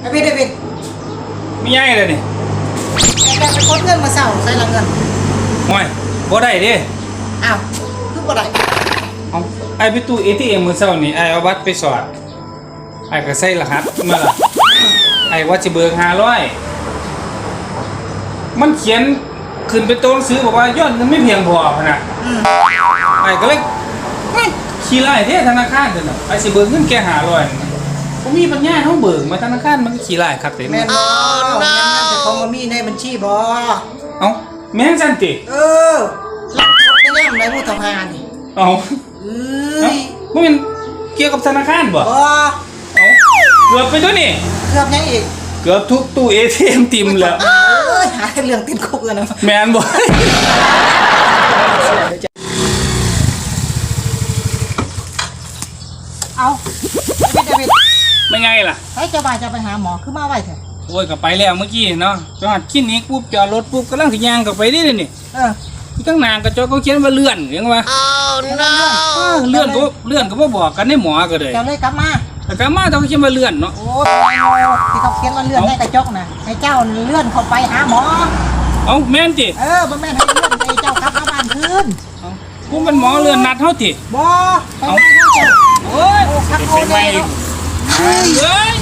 ไอ้พี่ไอ้พี่ไม่ง่ายเลยนี่ไอ้แกไปกดเงินมาเศร้าใส่ละเงินห่วยบ่ได้เดิอ้าวคือบ่ได้เอาไอ้ไปตู้ ATM มื้อเช้านี่ไอ้เอาบัตรไปสอดไอ้ก็ใส่รหัสมาล่ะไอ้ว่าสิเบิก500มันเขียนขึ้นเป็นตัวหนังสือบอกว่ายอดเงินไม่เพียงพอพะนะอืมไอ้ก็เลยเฮ้ยขี้ไล่เท่ธนาคารเด้อน่ะไอ้สิเบิกเงินแค่500นี่ ผมมีปัญญาเฮาเบิกมาธนาคารมันก็ขี้ไล่ครับเต็มแม่นบ่แม่นมันแต่ของมันมีในบัญชีบ่เอ้าแม่นซั่นติเออหลักกดไปย่ำในผู้ทำงานนี่เอ้าเอ้เอ้ายบ่แม่นเกี่ยวกับธนาคารบ่บ่เอ้าเกือบไปตัวนี่เกือบยังอีกเกือบทุกตู้ ATM ติมแล้ว เอ้ยหาเรื่องติดคุกกันนะแมนบ่ เอาไอ้พี่ไอ้พี่ ไม่ไงล่ะให้เจ้าบ่ายจะไปหาหมอคือมาไว้เถอะโอ้ยก็ไปแล้วเมื่อกี้เนาะจอดคลินิกปุ๊บจอดรถปุ๊บกำลังสิย่างกลับไปนี่เลยนี่เออที่ข้างหน้ากระจกเขาเขียนว่าเลื่อนเห็นว่าเรื่องเออเลื่อนก็เลื่อนก็บ่บอกกันในหมอก็เลยเจ้าเลยกลับมาแต่กลับมาต้องเขียนว่าเลื่อนเนาะโอ้ยที่เขาเขียนว่าเลื่อนให้กระจกนะให้เจ้าเลื่อนเข้าไปหาหมอเอ้าแม่นติเออบ่แม่นให้เลื่อนให้เจ้ากลับมาบ้านคืนเอ้ากูเป็นหมอเลื่อนนัดเฮาติบ่ไปบ้านเขาเจ้าโอ้ยโอ้คักโอ้เป็นแน่ ไงเนาะเฮ้ย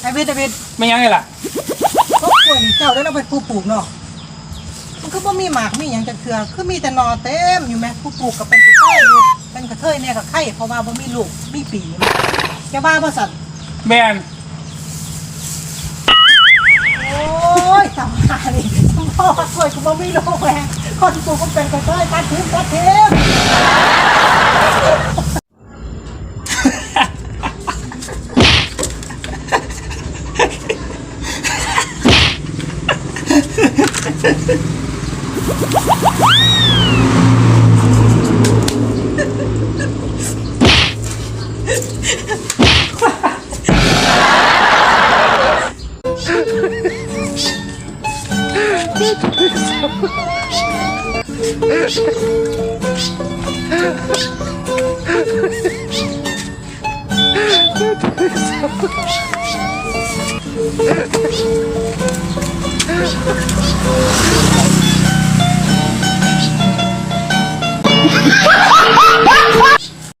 ไอ้พี่ไอ้พี่ไม่ยังไงล่ะก็ควรเจ้าได้เราไปผู้ปลูกเนาะมันก็บ่มีหมากมีหยังจักเทื่อคือมีแต่หนอเต็มอยู่แม่ผู้ปลูกก็เป็นผู้ชายอยู่เป็นกระเทยแน่กับไข่เพราะว่าบ่มีลูกมีปีจะว่าบ่สั่นแม่นโอ้ยสำคัญนี่พ่อช่วยกูบ่มีลูกแหละคนปลูกก็เป็นกระเทยตัดทิ้งตัดทิ้ง Ha ha ha! Oh, my God.